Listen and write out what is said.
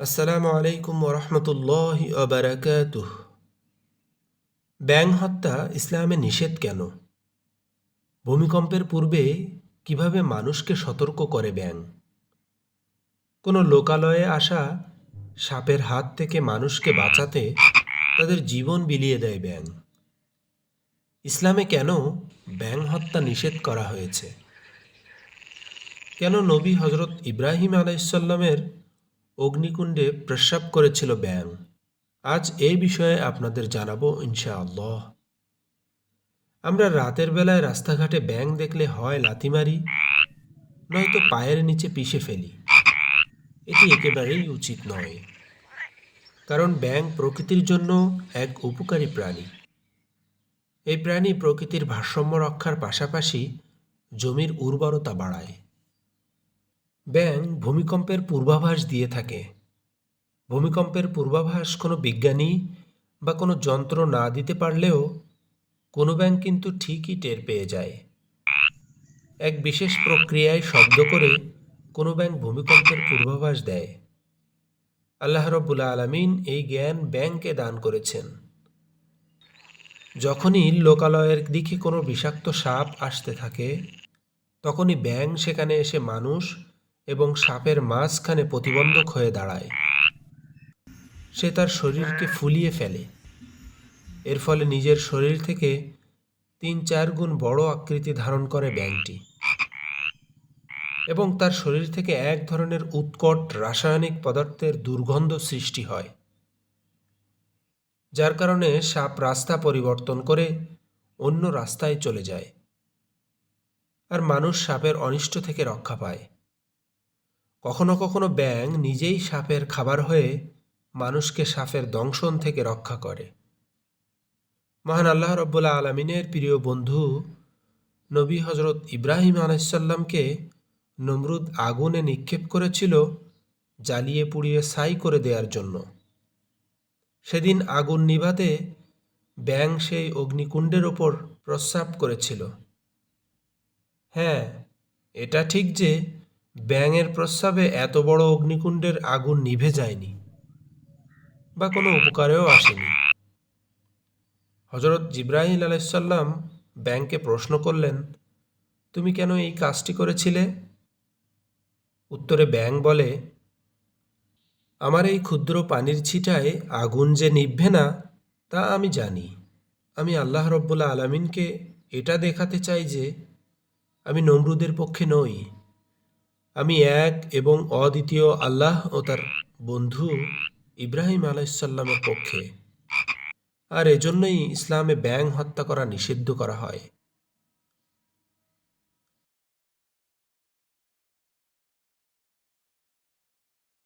আসসালামু আলাইকুম ওরহমতুল্লাহ বারাকাতুহ। ব্যাং হত্যা ইসলামে নিষেধ কেন? ভূমিকম্পের পূর্বে কীভাবে মানুষকে সতর্ক করে ব্যাং কোনো লোকালয়ে আসা সাপের হাত থেকে মানুষকে বাঁচাতে তাদের জীবন বিলিয়ে দেয় ব্যাং ইসলামে কেন ব্যাং হত্যা নিষেধ করা হয়েছে? কেন নবী হজরত ইব্রাহিম আলাইসাল্লামের অগ্নিকুণ্ডে প্রস্রাব করেছিল ব্যাং আজ এই বিষয়ে আপনাদের জানাব ইনশাআল্লাহ। আমরা রাতের বেলায় রাস্তাঘাটে ব্যাং দেখলে হয় লাথি মারি নয়তো পায়ের নিচে পিষে ফেলি। এটি একেবারেই উচিত নয়। কারণ ব্যাং প্রকৃতির জন্য এক উপকারী প্রাণী। এই প্রাণী প্রকৃতির ভারসাম্য রক্ষার পাশাপাশি জমির উর্বরতা বাড়ায়। ব্যাং ভূমিকম্পের পূর্বাভাস দিয়ে থাকে। ভূমিকম্পের পূর্বাভাস কোনো বিজ্ঞানী বা কোনো যন্ত্র না দিতে পারলেও কোনো ব্যাং কিন্তু ঠিকই টের পেয়ে যায়। এক বিশেষ প্রক্রিয়ায় শব্দ করে কোনো ব্যাং ভূমিকম্পের পূর্বাভাস দেয়। আল্লাহ রব্বুল আলমিন এই জ্ঞান ব্যাংকে দান করেছেন। যখনই লোকালয়ের দিকে কোনো বিষাক্ত সাপ আসতে থাকে, তখনই ব্যাং সেখানে এসে মানুষ এবং সাপের মাঝখানে প্রতিবন্ধক হয়ে দাঁড়ায়। সে তার শরীরকে ফুলিয়ে ফেলে। এর ফলে নিজের শরীর থেকে তিন চার গুণ বড় আকৃতি ধারণ করে ব্যাংটি এবং তার শরীর থেকে এক ধরনের উৎকট রাসায়নিক পদার্থের দুর্গন্ধ সৃষ্টি হয়, যার কারণে সাপ রাস্তা পরিবর্তন করে অন্য রাস্তায় চলে যায়। আর মানুষ সাপের অনিষ্ট থেকে রক্ষা পায়। কখনো কখনো ব্যাং নিজেই সাপের খাবার হয়ে মানুষকে সাপের দংশন থেকে রক্ষা করে। মহান আল্লাহ রব্বুল্লা আলমিনের প্রিয় বন্ধু, নবী হজরত ইব্রাহিম আলাইসাল্লামকে নমরুদ আগুনে নিক্ষেপ করেছিল জ্বালিয়ে পুড়িয়ে ছাই করে দেওয়ার জন্য। সেদিন আগুন নিভাতে ব্যাং সেই অগ্নিকুণ্ডের ওপর প্রস্রাব করেছিল। হ্যাঁ এটা ঠিক যে ব্যাঙের প্রস্রাবে এত বড় অগ্নিকুণ্ডের আগুন নিভে যায়নি বা কোনো উপকারেও আসেনি। হজরত জিব্রাহিম আলাইসাল্লাম ব্যাংকে প্রশ্ন করলেন, তুমি কেন এই কাজটি করেছিলে? উত্তরে ব্যাং বলে, আমার এই ক্ষুদ্র পানির ছিটায় আগুন যে নিভবে না, তা আমি জানি। আমি আল্লাহ রব্বুল্লা আলমিনকে এটা দেখাতে চাই যে আমি নমরুদের পক্ষে নই। আমি এক এবং অদ্বিতীয় আল্লাহ ও তার বন্ধু ইব্রাহিম আলাইসাল্লামের পক্ষে। আর এজন্যই ইসলামে ব্যাং হত্যা করা নিষিদ্ধ করা হয়।